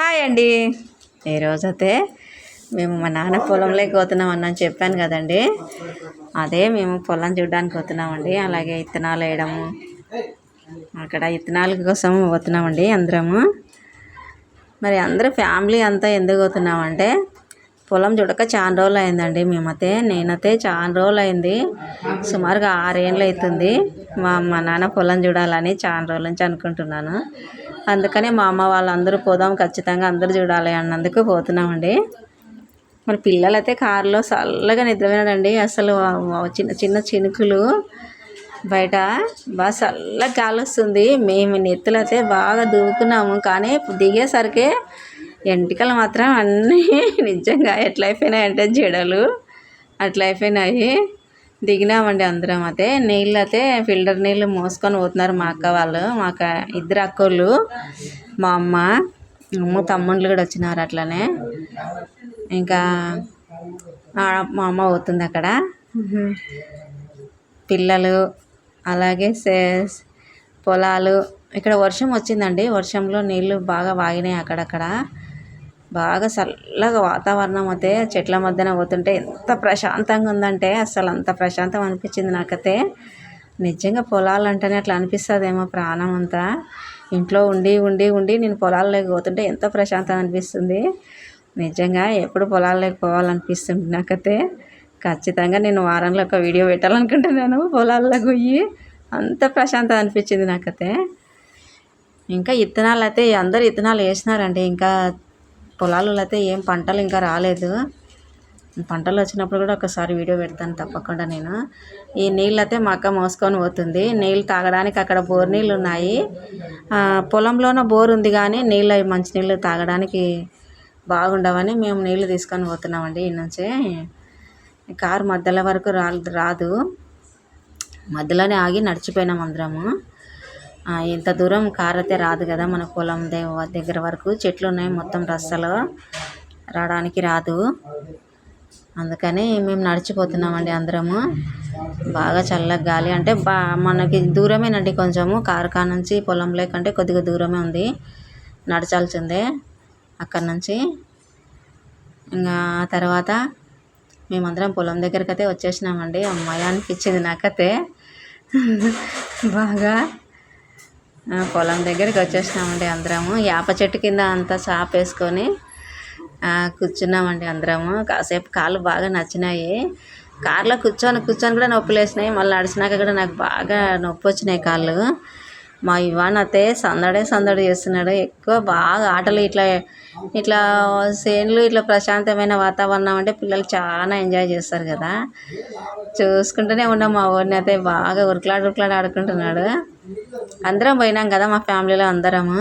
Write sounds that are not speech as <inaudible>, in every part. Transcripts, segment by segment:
Hi అండి. ఈరోజైతే మేము మా నాన్న పొలంలోకి పోతున్నాం అన్నాను చెప్పాను కదండి. అదే మేము పొలం చూడడానికి పోతున్నామండి. అలాగే విత్తనాలు వేయడము. అక్కడ విత్తనాల కోసం పోతున్నామండి అందరము. మరి అందరూ ఫ్యామిలీ అంతా ఎందుకు పోతున్నామంటే పొలం చూడక చాలా రోజులు అయిందండి మేమైతే నేనైతే చాలా రోజులు అయింది సుమారుగా ఆరేళ్ళు అవుతుంది మా మా నాన్న పొలం చూడాలని చాలా రోజుల నుంచి అనుకుంటున్నాను. అందుకనే మా అమ్మ వాళ్ళందరూ పోదాం ఖచ్చితంగా అందరూ చూడాలి అన్నందుకు పోతున్నామండి. మరి పిల్లలైతే కారులో చల్లగా నిద్రపోయినాడండి అసలు చిన్న చిన్న చినుకులు బయట బాగా చల్లగా గాలి వస్తుంది. మేము నెత్తులైతే బాగా దూకున్నాము కానీ దిగేసరికి ఎంటికలు మాత్రం అన్నీ <laughs> నిజంగా ఎట్లా అయిపోయినాయంటే జడలు అట్లా అయిపోయినాయి. దిగినామండి అందరం అయితే. నీళ్ళు అయితే ఫిల్టర్ నీళ్ళు మోసుకొని పోతున్నారు మా అక్క వాళ్ళు మా అక్క ఇద్దరు అక్కోళ్ళు మా అమ్మ అమ్మ తమ్ముళ్ళు కూడా వచ్చినారు అట్లనే. ఇంకా మా అమ్మ పోతుంది అక్కడ. పిల్లలు అలాగే సే పొలాలు. ఇక్కడ వర్షం వచ్చిందండి. వర్షంలో నీళ్ళు బాగా వాగినాయి అక్కడక్కడ. బాగా చల్లగా వాతావరణం అయితే చెట్ల మధ్యన పోతుంటే ఎంత ప్రశాంతంగా ఉందంటే అసలు అంత ప్రశాంతం అనిపించింది నాకైతే. నిజంగా పొలాలంటేనే అట్లా అనిపిస్తుందేమో ప్రాణం అంతా. ఇంట్లో ఉండి ఉండి ఉండి నేను పొలాల్లోకి పోతుంటే ఎంత ప్రశాంతం అనిపిస్తుంది. నిజంగా ఎప్పుడు పొలాల్లోకి పోవాలనిపిస్తుంది నాకైతే. ఖచ్చితంగా నేను వారంలో ఒక వీడియో పెట్టాలనుకుంటున్నాను పొలాల్లోకి పోయి అంత ప్రశాంతం అనిపించింది నాకైతే. ఇంకా ఇత్తనాలు అయితే అందరు ఇత్తనాలు వేసినారండి. ఇంకా పొలాలలో అయితే ఏం పంటలు ఇంకా రాలేదు. పంటలు వచ్చినప్పుడు కూడా ఒకసారి వీడియో పెడతాను తప్పకుండా నేను. ఈ నీళ్ళు అయితే మా అక్క మోసుకొని పోతుంది. నీళ్ళు తాగడానికి అక్కడ బోర్ నీళ్ళు ఉన్నాయి. పొలంలోనే బోర్ ఉంది కానీ నీళ్ళు అవి మంచి నీళ్ళు తాగడానికి బాగుండవని మేము నీళ్ళు తీసుకొని పోతున్నామండి ఈ నుంచే. కారు మధ్యలో వరకు రాదు. మధ్యలోనే ఆగి నడిచిపోయినాం అందరము. ఇంత దూరం కార్ అయితే రాదు కదా మన పొలం దగ్గర వరకు. చెట్లు ఉన్నాయి మొత్తం రస్తలో రావడానికి రాదు. అందుకని మేము నడిచిపోతున్నామండి అందరము. బాగా చల్లగా గాలి అంటే బా మనకి దూరమేనండి కొంచెము. కారుకా నుంచి పొలం లేకంటే కొద్దిగా దూరమే ఉంది. నడచాల్సిందే అక్కడ నుంచి. ఇంకా తర్వాత మేమందరం పొలం దగ్గరికి అయితే వచ్చేసినామండి. అమ్మాయి అనిపించింది నాకైతే. <laughs> బాగా పొలం దగ్గరికి వచ్చేసినామండి అందరము. వేప చెట్టు కింద అంతా చాపేసుకొని కూర్చున్నామండి అందరము. కాసేపు కాళ్ళు బాగా నచ్చినాయి. కార్లో కూర్చొని కూర్చొని కూడా నొప్పులు వేసినాయి మళ్ళీ నడిచినాక కూడా నాకు బాగా నొప్పి వచ్చినాయి కాళ్ళు. మా ఇవాన్ అయితే సందడే సందడి చేస్తున్నాడు. ఎక్కువ బాగా ఆటలు ఇట్లా ఇట్లా చేనులు ఇట్లా ప్రశాంతమైన వాతావరణం అంటే పిల్లలు చాలా ఎంజాయ్ చేస్తారు కదా. చూసుకుంటూనే ఉన్నాం మా ఊరిని అయితే బాగా ఉరుకులాడు ఉరుకులాడు ఆడుకుంటున్నాడు. అందరం పోయినాం కదా మా ఫ్యామిలీలో అందరము.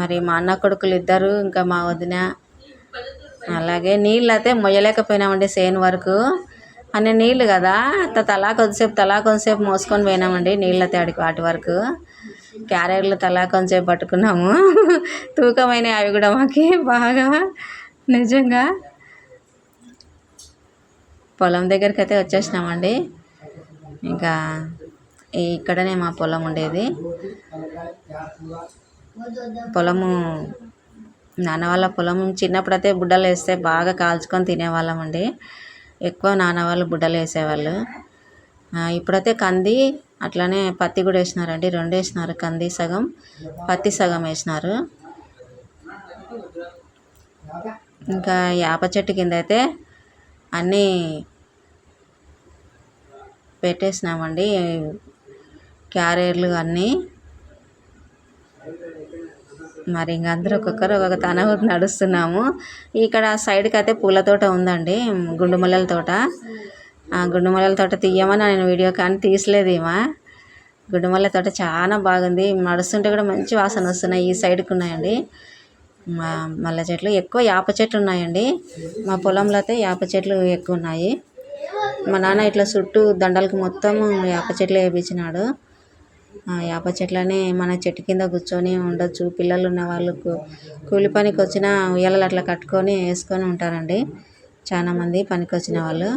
మరి మా అన్న కొడుకులు ఇద్దరు ఇంకా మా వదిన. అలాగే నీళ్ళు అయితే మొయ్యలేకపోయినామండి సేను వరకు. అన్ని నీళ్ళు కదా. అత్త తలా కొద్దిసేపు తలా కొద్దిసేపు మోసుకొని పోయినామండి నీళ్ళ తేడికి ఆడికి వాటి వరకు. క్యారెట్లు తలా కొంతసేపు పట్టుకున్నాము. <laughs> తూకమైనవి అవి కూడా మాకి బాగా. నిజంగా. పొలం దగ్గరికి అయితే వచ్చేసినామండి. ఇంకా ఇక్కడనే మా పొలం ఉండేది. పొలము నాన్న వాళ్ళ పొలం చిన్నప్పుడు అయితే బుడ్డలు వేస్తే బాగా కాల్చుకొని తినేవాళ్ళమండి. ఎక్కువ నాన్న వాళ్ళు బుడ్డలు వేసేవాళ్ళు. ఇప్పుడైతే కంది అట్లానే పత్తి కూడా వేసినారండి. రెండు వేసినారు. కంది సగం పత్తి సగం వేసినారు. ఇంకా వేప చెట్టు కింద అయితే అన్నీ పెట్టేసినామండి. క్యారెట్లు అన్నీ మరి ఇంక అందరూ ఒక్కొక్కరు ఒక్కొక్క తన నడుస్తున్నాము. ఇక్కడ సైడ్కి అయితే పూల తోట ఉందండి గుండు మల్లెల తోట. ఆ గుండు మల్లెల తోట తీయమని నేను వీడియో కానీ తీసలేదు ఏమా గుండు మల్లె తోట చాలా బాగుంది. నడుస్తుంటే కూడా మంచి వాసన వస్తున్నాయి ఈ సైడ్కి ఉన్నాయండి. మా మల్లె చెట్లు ఎక్కువ యాప చెట్లు ఉన్నాయండి. మా పొలంలో అయితే యాప చెట్లు ఎక్కువ ఉన్నాయి. మా నాన్న ఇట్లా చుట్టూ దండలకు మొత్తం యాప చెట్లు వేయించినాడు ఆ యాప చెట్లనే మన చెట్టు కింద కూర్చొని ఉండొచ్చు. పిల్లలు ఉన్న వాళ్ళు కూలి పనికి వచ్చిన ఉయ్యాలలు అట్లా కట్టుకొని వేసుకొని ఉంటారండి. చాలామంది పనికి వచ్చిన వాళ్ళు.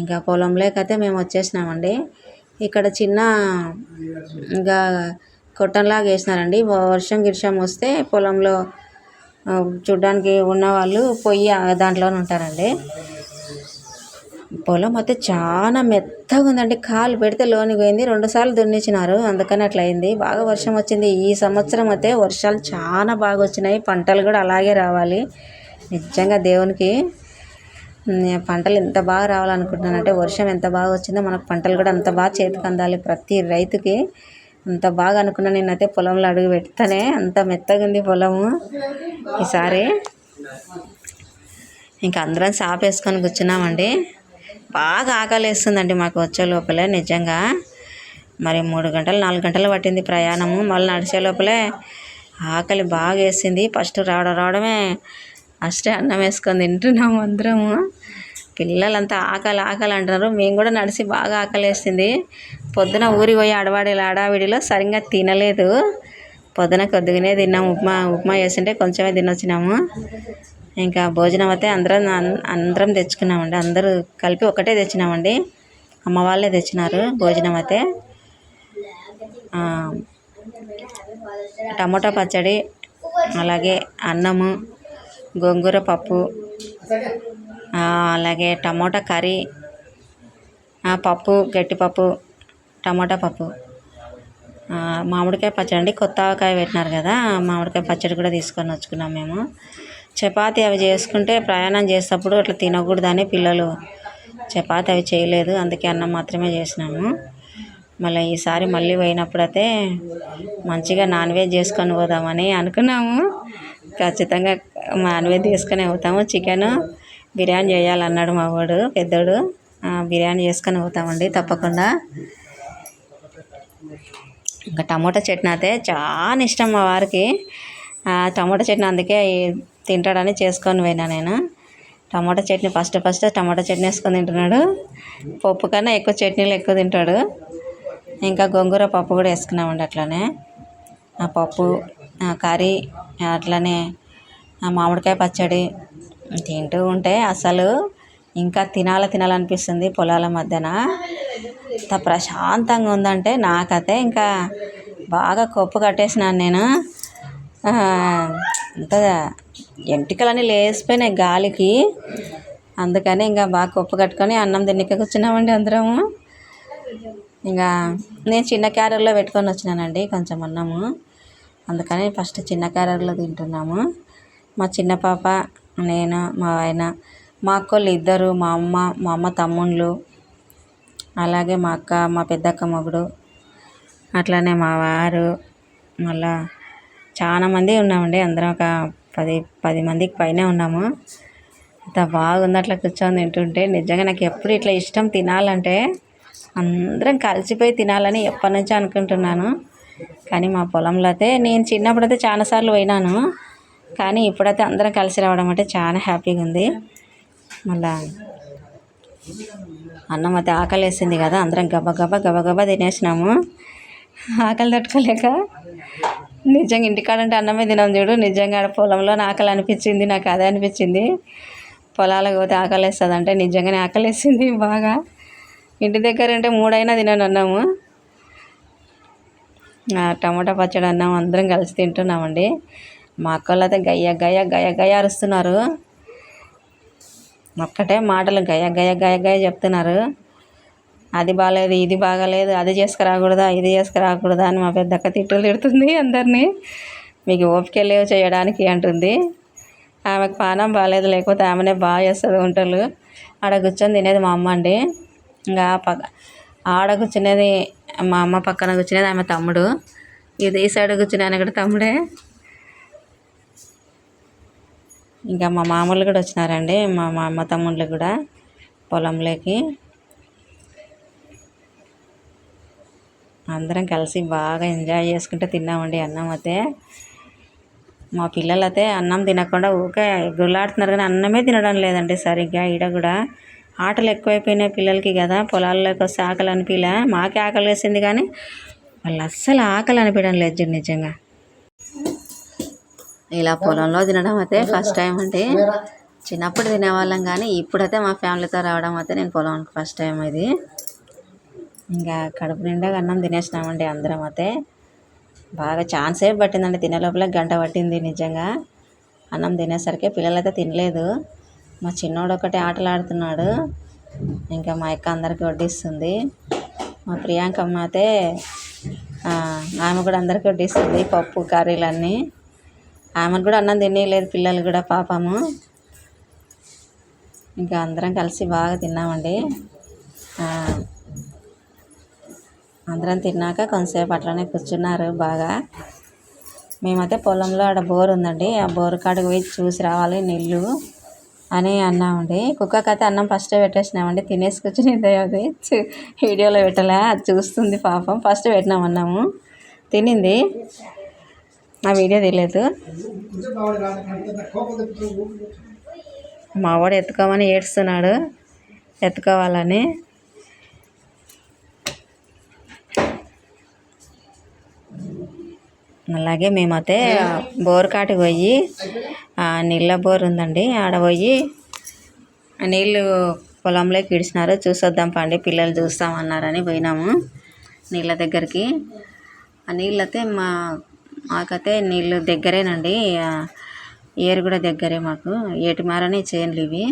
ఇంకా పొలంలోకైతే మేము వచ్చేసినామండి. ఇక్కడ చిన్న ఇంకా కొట్టంలాగా వేసినారండి. వర్షం గిర్షం వస్తే పొలంలో చూడ్డానికి ఉన్నవాళ్ళు పొయ్యి దాంట్లోనే ఉంటారండి. పొలం అయితే చాలా మెత్తగా ఉందండి. కాలు పెడితే లోనికి పోయింది. రెండుసార్లు దున్నిచ్చినారు. అందుకని అట్లా అయింది. బాగా వర్షం వచ్చింది. ఈ సంవత్సరం అయితే వర్షాలు చాలా బాగా వచ్చినాయి. పంటలు కూడా అలాగే రావాలి. నిజంగా దేవునికి పంటలు ఎంత బాగా రావాలనుకుంటున్నానంటే వర్షం ఎంత బాగా వచ్చిందో మనకు పంటలు కూడా అంత బాగా చేతికి అందాలి. ప్రతి రైతుకి అంత బాగా అనుకున్నా నేనైతే పొలంలో అడుగు పెడితేనే. అంత మెత్తగా ఉంది పొలము. ఈసారి ఇంకా అందరం సాప్ వేసుకొని కూర్చున్నామండి. బాగా ఆకలిస్తుందండి మాకు వచ్చే లోపలే నిజంగా. మరి మూడు గంటలు నాలుగు గంటలు పట్టింది ప్రయాణము. మళ్ళీ నడిచే లోపలే ఆకలి బాగా వేసింది. ఫస్ట్ రావడం రావడమే అష్టే అన్నం వేసుకొని తింటున్నాము అందరము. పిల్లలంతా ఆకలి ఆకలి అంటున్నారు. మేము కూడా నడిచి బాగా ఆకలి వేసింది. పొద్దున ఊరి పోయి అడవాడి అడావిడిలో సరిగ్గా తినలేదు. పొద్దున కొద్దిగానే తిన్నాము. ఉప్మా ఉప్మా వేసింటే కొంచెమే తినొచ్చినాము. ఇంకా భోజనం అయితే అందరం అందరం తెచ్చుకున్నామండి. అందరూ కలిపి ఒకటే తెచ్చినామండి. అమ్మ వాళ్ళే తెచ్చినారు భోజనం అయితే. టమోటా పచ్చడి అలాగే అన్నము గోంగూర పప్పు అలాగే టమోటా కర్రీ పప్పు గట్టిపప్పు టమోటా పప్పు. మామిడికాయ పచ్చడి అండి. కొత్త ఆవకాయ పెట్టినారు కదా మామిడికాయ పచ్చడి కూడా తీసుకొని వచ్చుకున్నాం మేము. చపాతీ అవి చేసుకుంటే ప్రయాణం చేసేటప్పుడు అట్లా తినకూడదని పిల్లలు చపాతీ అవి చేయలేదు. అందుకే అన్నం మాత్రమే చేసినాము. మళ్ళీ ఈసారి మళ్ళీ పోయినప్పుడైతే మంచిగా నాన్ వెజ్ చేసుకొని పోదామని అనుకున్నాము. ఖచ్చితంగా నాన్ వెజ్ తీసుకొని పోతాము. చికెన్ బిర్యానీ చేయాలన్నాడు మా వాడు పెద్దోడు. బిర్యానీ చేసుకొని పోతామండి తప్పకుండా. ఇంకా టమోటా చట్నీ అయితే చాలా ఇష్టం మా వారికి. టమోటా చట్నీ అందుకే తింటాడని చేసుకొని పోయినా నేను. Tomato chutney first first tomato chutney వేసుకొని తింటున్నాడు. పప్పు కన్నా ఎక్కువ చట్నీలు ఎక్కువ తింటాడు. ఇంకా గోంగూర పప్పు కూడా వేసుకున్నామండి అట్లానే. ఆ పప్పు ఆ కర్రీ అట్లనే ఆ మామిడికాయ పచ్చడి తింటూ ఉంటే అసలు ఇంకా తినాల తినాలనిపిస్తుంది పొలాల మధ్యన. ఎంత ప్రశాంతంగా ఉందంటే నాకైతే ఇంకా బాగా కొప్పు కట్టేసినాను నేను. అంత ఎంటికలన్నీ లేసిపోయినాయి గాలికి. అందుకని ఇంకా బాగా కుప్ప కట్టుకొని అన్నం తిన్నక కూర్చున్నామండి అందరము. ఇంకా నేను చిన్న క్యారర్లో పెట్టుకొని వచ్చినానండి కొంచెం అన్నము. అందుకని ఫస్ట్ చిన్న క్యారర్లో తింటున్నాము. మా చిన్న పాప నేను మా ఆయన మా అక్కోళ్ళు ఇద్దరు మా అమ్మ మా అమ్మ తమ్ముళ్ళు అలాగే మా అక్క మా పెద్దక్క మొగుడు అట్లానే మా వారు మళ్ళా చాలా మంది ఉన్నామండి. అందరం ఒక పది పది మందికి పైనే ఉన్నాము. అంత బాగుంది అట్లా కూర్చొని తింటుంటే. నిజంగా నాకు ఎప్పుడు ఇట్లా ఇష్టం తినాలంటే అందరం కలిసిపోయి తినాలని ఎప్పటి నుంచో అనుకుంటున్నాను. కానీ మా పొలంలో అయితే నేను చిన్నప్పుడు అయితే చాలాసార్లు పోయినాను. కానీ ఇప్పుడైతే అందరం కలిసి రావడం అంటే చాలా హ్యాపీగా ఉంది. మళ్ళా అన్నం అయితే ఆకలి వేసింది కదా. అందరం గబగబా గబగబా తినేసినాము. ఆకలి తట్టుకోలేక నిజంగా ఇంటికాడ అంటే అన్నమే తినం చూడు. నిజంగా ఆడ పొలంలో ఆకలి అనిపించింది నాకు అదే అనిపించింది. పొలాలకు పోతే ఆకలి వేస్తుంది అంటే నిజంగానే ఆకలి వేసింది బాగా. ఇంటి దగ్గర అంటే మూడైనా తినను అన్నాము. టమాటా పచ్చడి అన్నం అందరం కలిసి తింటున్నామండి. మా అక్కలు అయితే గయ్య గయ్య గయ్య గయ్య అరుస్తున్నారు. ఒక్కటే మాటలు గయ గయ గయ గయ చెప్తున్నారు. అది బాగాలేదు ఇది బాగాలేదు అది చేసుకురాకూడదా ఇది చేసుకురాకూడదా అని మా పెద్దక్క తిట్టులు తిడుతుంది అందరినీ. మీకు ఓపిక లేవు చేయడానికి అంటుంది. ఆమెకు పానం బాగాలేదు లేకపోతే ఆమెనే బాగా చేస్తుంది వంటలు. ఆడ కూర్చొని తినేది మా అమ్మ అండి. ఇంకా పక్క ఆడ కూర్చునేది మా అమ్మ పక్కన కూర్చునేది ఆమె తమ్ముడు. ఇది ఈ సైడ్ కూర్చునే ఆయన కూడా తమ్ముడే. ఇంకా మా మామూలు కూడా వచ్చినారండి మా మా అమ్మ తమ్ముళ్ళు కూడా పొలంలోకి. అందరం కలిసి బాగా ఎంజాయ్ చేసుకుంటూ తిన్నామండి అన్నం అయితే. మా పిల్లలు అయితే అన్నం తినకుండా ఊకే గుర్లాడుతున్నారు కానీ అన్నమే తినడం లేదండి సరిగ్గా ఈడ కూడా. ఆటలు ఎక్కువైపోయినాయి పిల్లలకి కదా పొలాల్లోకి వస్తే ఆకలి అనిపించలే మాకే ఆకలి వేసింది కానీ వాళ్ళు అస్సలు ఆకలి అనిపించడం లేదు నిజంగా. ఇలా పొలంలో తినడం అయితే ఫస్ట్ టైం అండి. చిన్నప్పుడు తినేవాళ్ళం కానీ ఇప్పుడైతే మా ఫ్యామిలీతో రావడం అయితే నేను పొలానికి ఫస్ట్ టైం ఇది. ఇంకా కడుపు నిండా అన్నం తినేసినామండి అందరం అయితే. బాగా ఛాన్స్ సేపు పట్టిందండి తినే లోపల గంట పట్టింది నిజంగా. అన్నం తినేసరికి పిల్లలైతే తినలేదు. మా చిన్నోడు ఒకటే ఆటలు ఆడుతున్నాడు ఇంకా మా అక్క అందరికీ వడ్డిస్తుంది. మా ప్రియాంకమ్మ అయితే ఆమె కూడా అందరికీ వడ్డిస్తుంది పప్పు కర్రీలన్నీ. ఆమెకు కూడా అన్నం తినేయలేదు పిల్లలు కూడా పాపము. ఇంకా అందరం కలిసి బాగా తిన్నామండి. అందరం తిన్నాక కొంతసేపు అట్లనే కూర్చున్నారు బాగా. మేమైతే పొలంలో ఆడ బోర్ ఉందండి ఆ బోర్ కాడికి పోయి చూసి రావాలి నీళ్ళు అని అన్నామండి. కుక్కకి అయితే అన్నం ఫస్ట్ పెట్టేసినామండి తినేసి కూర్చుని అది. వీడియోలో పెట్టలే అది చూస్తుంది పాపం. ఫస్ట్ పెట్టినాం అన్నాము. తినింది. ఆ వీడియో తెలియదు మా వాడు ఎత్తుకోమని ఏడుస్తున్నాడు ఎత్తుకోవాలని. అలాగే మేమైతే బోర్ కాటికి పోయి నీళ్ళ బోర్ ఉందండి. ఆడ పోయి నీళ్ళు పొలంలోకి ఇడిచినారు చూసొద్దాం పండి పిల్లలు చూస్తామన్నారని పోయినాము నీళ్ళ దగ్గరికి. ఆ నీళ్ళైతే మా మాకైతే నీళ్ళు దగ్గరేనండి. ఏరు కూడా దగ్గరే మాకు. ఏటి మారని చేనులు ఇవి.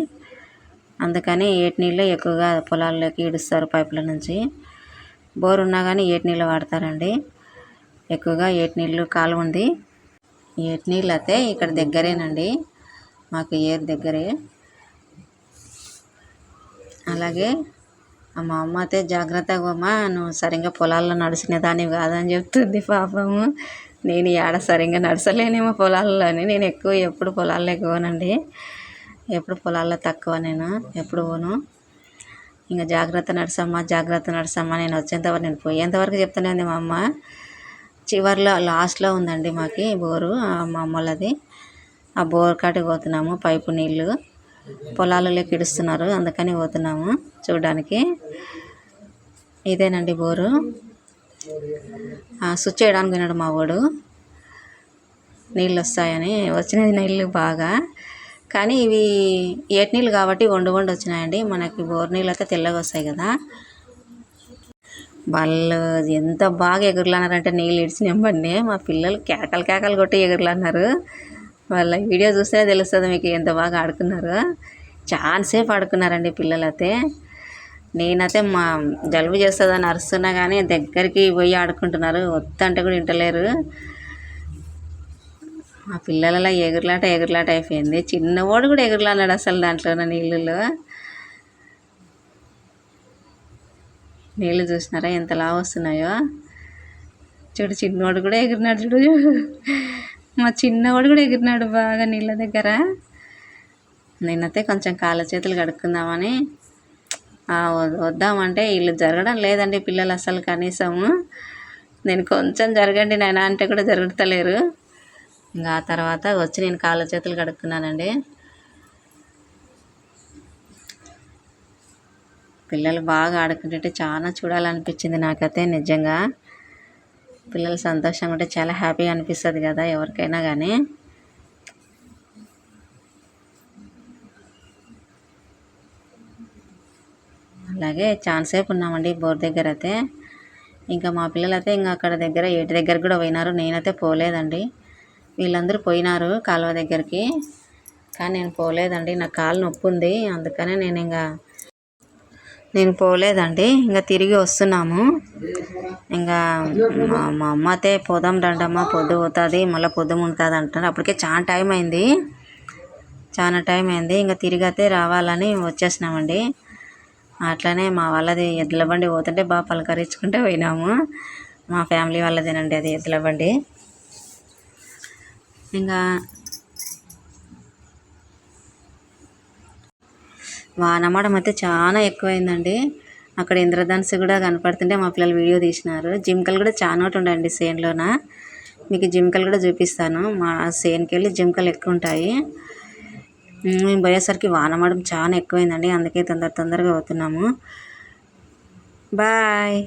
అందుకని ఏటి నీళ్ళే ఎక్కువగా పొలాల్లోకి ఇడుస్తారు పైపుల నుంచి. బోర్ ఉన్నా కానీ ఏటి నీళ్ళు వాడతారండి. ఎక్కువగా ఏటి నీళ్ళు కాలువ ఉంది. ఏటి నీళ్ళు అయితే ఇక్కడ దగ్గరేనండి. మాకు ఏరు దగ్గరే. అలాగే మా అమ్మ అయితే జాగ్రత్తగా అమ్మా నువ్వు సరిగ్గా పొలాల్లో నడిచిన దానివి కాదని చెప్తుంది పాపము. నేను ఆడ సరిగ్గా నడచలేనేమో పొలాల్లోని. నేను ఎక్కువ ఎప్పుడు పొలాల్లో పోనండి ఎప్పుడు పొలాల్లో తక్కువ నేను ఎప్పుడు పోను. ఇంకా జాగ్రత్త నడుసమ్మా జాగ్రత్త నడుసమ్మా నేను వచ్చేంతవరకు నేను పోయేంతవరకు చెప్తూనే ఉంది మా అమ్మ. చివర్లో లాస్ట్లో ఉందండి మాకు బోరు ఆ మా అమ్మలది ఆ బోర్ కాటికి పోతున్నాము పైపు నీళ్ళు పొలాలలో కిడుస్తున్నారు అందుకని పోతున్నాము చూడడానికి. ఇదేనండి బోరు. స్విచ్ వేయడానికి విన్నాడు మా వాడు. నీళ్ళు వస్తాయని వచ్చినది నీళ్ళు బాగా. కానీ ఇవి ఏటి నీళ్ళు కాబట్టి వండు వండు వచ్చినాయండి. మనకి బోర్ నీళ్ళు అయితే తెల్లగా వస్తాయి కదా. వాళ్ళు ఎంత బాగా ఎగురులన్నారంటే నీళ్ళు ఇడిచి నింబండి మా పిల్లలు కేకలు కేకలు కొట్టి ఎగురులన్నారు వాళ్ళ వీడియో చూస్తే తెలుస్తుంది మీకు ఎంత బాగా ఆడుకున్నారు. చాలాసేపు ఆడుకున్నారండి పిల్లలైతే. నేనైతే మా జలుబు చేస్తుందని అరుస్తున్నా కానీ దగ్గరికి పోయి ఆడుకుంటున్నారు. వద్దంటే కూడా వింటలేరు. మా పిల్లలలో ఎగురులాట ఎగురులాట అయిపోయింది. చిన్నవాడు కూడా ఎగురులాన్నాడు అసలు దాంట్లో నీళ్ళలో నీళ్ళు చూసినారా? ఎంత లావు వస్తున్నాయో. చూడు చిన్నవాడు కూడా ఎగిరినాడు చూడు. మా చిన్నవాడు కూడా ఎగిరినాడు బాగా నీళ్ళ దగ్గర. నేనైతే కొంచెం కాళ్ళ చేతులు కడుక్కుందామని. వద్దామంటే వీళ్ళు జరగడం లేదండి పిల్లలు అసలు కనీసము నేను కొంచెం జరగండి నాయన అంటే కూడా జరుగుతలేరు. ఇంకా ఆ తర్వాత వచ్చి నేను కాళ్ళ చేతులు కడుక్కున్నానండి. పిల్లలు బాగా ఆడుకుంటుంటే చాలా చూడాలనిపించింది నాకైతే నిజంగా. పిల్లలు సంతోషంగా ఉంటే చాలా హ్యాపీగా అనిపిస్తుంది కదా ఎవరికైనా కానీ అలాగే చాలాసేపు ఉన్నామండి బోర్ దగ్గర అయితే ఇంకా మా పిల్లలు అయితే ఇంకా అక్కడ దగ్గర ఏటి దగ్గర కూడా పోయినారు. నేనైతే పోలేదండి. వీళ్ళందరూ పోయినారు కాలువ దగ్గరికి. కానీ నేను పోలేదండి. నా కాలు నొప్పి ఉంది అందుకనే నేను ఇంకా నేను పోలేదండి. ఇంకా తిరిగి వస్తున్నాము. ఇంకా మా మా అమ్మ అయితే పోదాం రండమ్మ పొద్దు పోతుంది మళ్ళీ పొద్దు ఉంటుంది అంటారు అప్పటికే చాలా టైం అయింది. చాలా టైం అయింది. ఇంకా తిరిగి అయితే రావాలని వచ్చేసినామండి. అట్లనే మా వాళ్ళది ఎద్దుల బండి పోతుంటే బాగా పలకరించుకుంటే పోయినాము. మా ఫ్యామిలీ వాళ్ళదేనండి అది ఎద్దుల బండి. ఇంకా వానమాడం అయితే చాలా ఎక్కువైందండి. అక్కడ ఇంద్రధనుసు కూడా కనపడుతుంటే మా పిల్లలు వీడియో తీసినారు. జింకలు కూడా చాలా ఒకటి ఉండండి సేన్లోన మీకు జింకలు కూడా చూపిస్తాను. మా సేన్కి వెళ్ళి జింకలు ఎక్కువ ఉంటాయి. మేము పోయేసరికి వానమడం చాలా ఎక్కువైందండి. అందుకే తొందర తొందరగా అవుతున్నాము బాయ్.